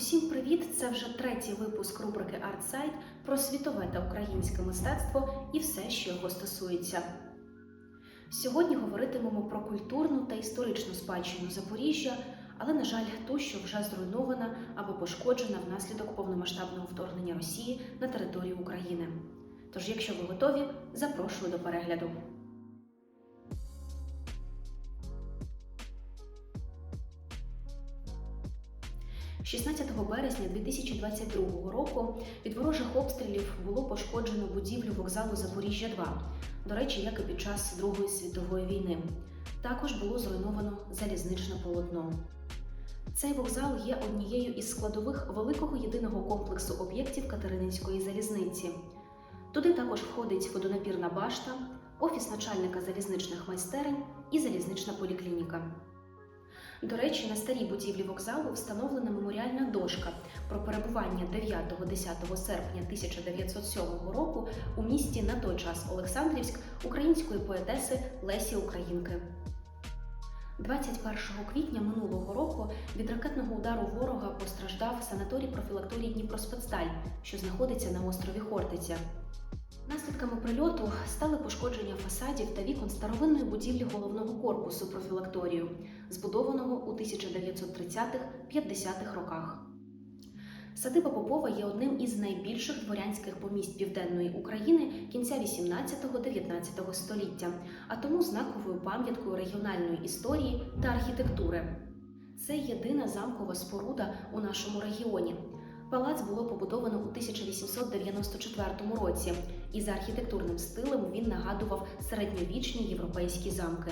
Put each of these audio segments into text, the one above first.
Усім привіт! Це вже третій випуск рубрики ArtSide про світове та українське мистецтво і все, що його стосується. Сьогодні говоритимемо про культурну та історичну спадщину Запоріжжя, але, на жаль, ту, що вже зруйнована або пошкоджена внаслідок повномасштабного вторгнення Росії на територію України. Тож, якщо ви готові, запрошую до перегляду. 16 березня 2022 року від ворожих обстрілів було пошкоджено будівлю вокзалу Запоріжжя 2 до речі, як і під час Другої світової війни. Також було зруйновано залізничне полотно. Цей вокзал є однією із складових великого єдиного комплексу об'єктів Катерининської залізниці. Туди також входить водонапірна башта, офіс начальника залізничних майстерень і залізнична поліклініка. До речі, на старій будівлі вокзалу встановлена меморіальна дошка про перебування 9-10 серпня 1907 року у місті на той час Олександрівськ української поетеси Лесі Українки. 21 квітня минулого року від ракетного удару ворога постраждав санаторій профілакторій Дніпроспецсталь, що знаходиться на острові Хортиця. Наслідками прильоту стали пошкодження фасадів та вікон старовинної будівлі головного корпусу профілакторію, збудованого у 1930-50-х роках. Садиба Попова є одним із найбільших дворянських помість Південної України кінця 18-19 століття, а тому знаковою пам'яткою регіональної історії та архітектури. Це єдина замкова споруда у нашому регіоні. Палац було побудовано у 1894 році, і за архітектурним стилем він нагадував середньовічні європейські замки.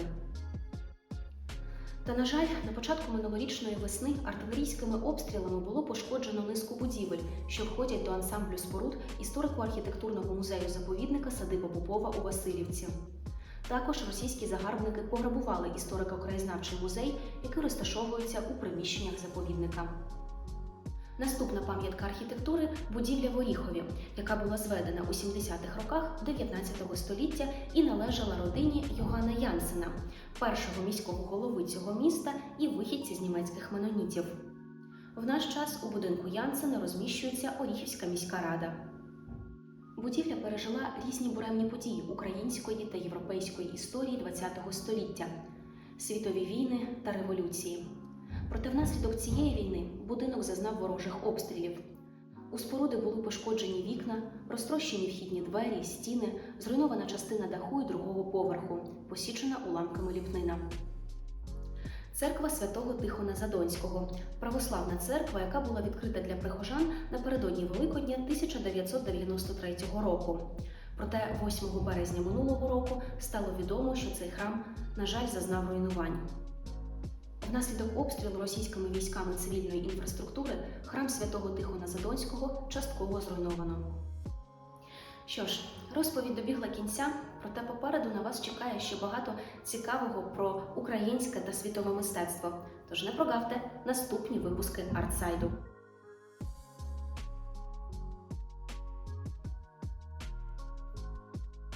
Та, на жаль, на початку минулорічної весни артилерійськими обстрілами було пошкоджено низку будівель, що входять до ансамблю споруд історико-архітектурного музею заповідника Садиба Попова у Васильівці. Також російські загарбники пограбували історико-краєзнавчий музей, який розташовується у приміщеннях заповідника. Наступна пам'ятка архітектури будівля в Оріхові, яка була зведена у 70-х роках 19 століття і належала родині Йогана Янсена, першого міського голови цього міста і вихідці з німецьких менонітів. В наш час у будинку Янсена розміщується Оріхівська міська рада. Будівля пережила різні буремні події української та європейської історії ХХ століття, світові війни та революції. Проте внаслідок цієї війни будинок зазнав ворожих обстрілів. У споруди були пошкоджені вікна, розтрощені вхідні двері, стіни, зруйнована частина даху і другого поверху, посічена уламками ліпнина. Церква святого Тихона Задонського православна церква, яка була відкрита для прихожан напередодні Великодня 1993 року. Проте 8 березня минулого року стало відомо, що цей храм, на жаль, зазнав руйнувань. Внаслідок обстрілу російськими військами цивільної інфраструктури храм святого Тихона Задонського частково зруйновано. Що ж, розповідь добігла кінця, проте попереду на вас чекає ще багато цікавого про українське та світове мистецтво. Тож не прогавте наступні випуски Артсайду.